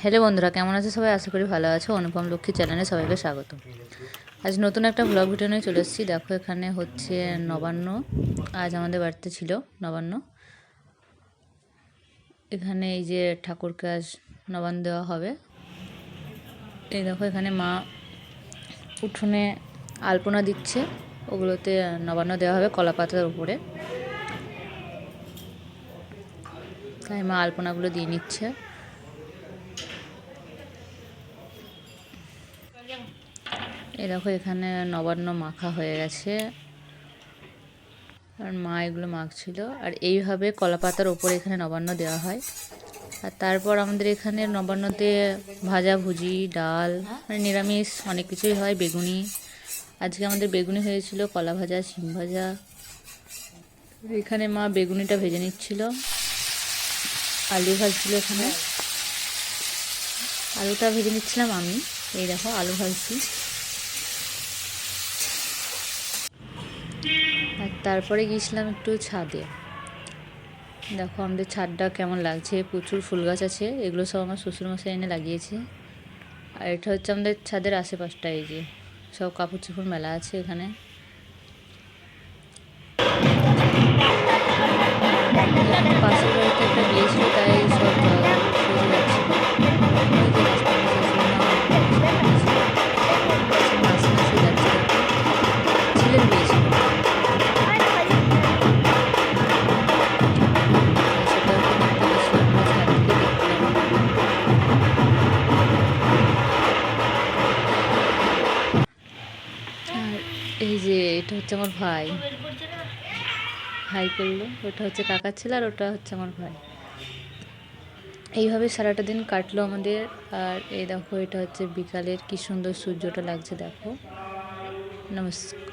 Hello বন্ধুরা, কেমন আছে সবাই? আশা করি ভালো আছো। অনুপম লক্ষ্মী চ্যানেলে সবাইকে স্বাগত। আজ নতুন একটা ব্লগ ভিডিও নিয়ে চলে এসেছি। দেখো, এখানে হচ্ছে নবান্ন। আজ আমাদের বাড়িতে ছিল নবান্ন। এখানে এই যে ঠাকুরকে আজ নবান্ন দেওয়া হবে। এই দেখো, এখানে মা উঠোনে আলপনা দিচ্ছে। ওগুলোতে নবান্ন দেওয়া হবে কলা পাতার উপরে। তাই মা আলপনাগুলো দিয়ে নিচ্ছে। এই দেখো এখানে নবান্ন মাখা হয়ে গেছে। আর মা এগুলো মাখছিল। আর এইভাবে কলা পাতার ওপরে এখানে নবান্ন দেওয়া হয়। আর তারপর আমাদের এখানে নবান্নতে ভাজা ভুজি, ডাল মানে নিরামিষ অনেক কিছুই হয়, বেগুনি। আজকে আমাদের বেগুনি হয়েছিল, কলা ভাজা, শিম ভাজা। এখানে মা বেগুনিটা ভেজে নিচ্ছিল। আলু ভাজছিল এখানে। আলুটা ভেজে নিচ্ছিলাম আমি। এই দেখো আলু ভাজছি। আর তারপরে গিয়েছিলাম একটু ছাদে। দেখো আমাদের ছাদটা কেমন লাগছে, প্রচুর ফুল গাছ আছে, এগুলো সব আমার শ্বশুরমশাই এনে লাগিয়েছে। আর এটা হচ্ছে আমাদের ছাদের আশেপাশটা, এই যে সব কাপড় চোপড় মেলা আছে এখানে। পাশের এই যে, এটা হচ্ছে আমার ভাই। ভাই করল। ওটা হচ্ছে কাকার ছেলে আর ওটা হচ্ছে আমার ভাই। এইভাবে সারাটা দিন কাটলো আমাদের। আর এই দেখো, এটা হচ্ছে বিকালের কি সুন্দর সূর্যটা লাগছে, দেখো। নমস্কার।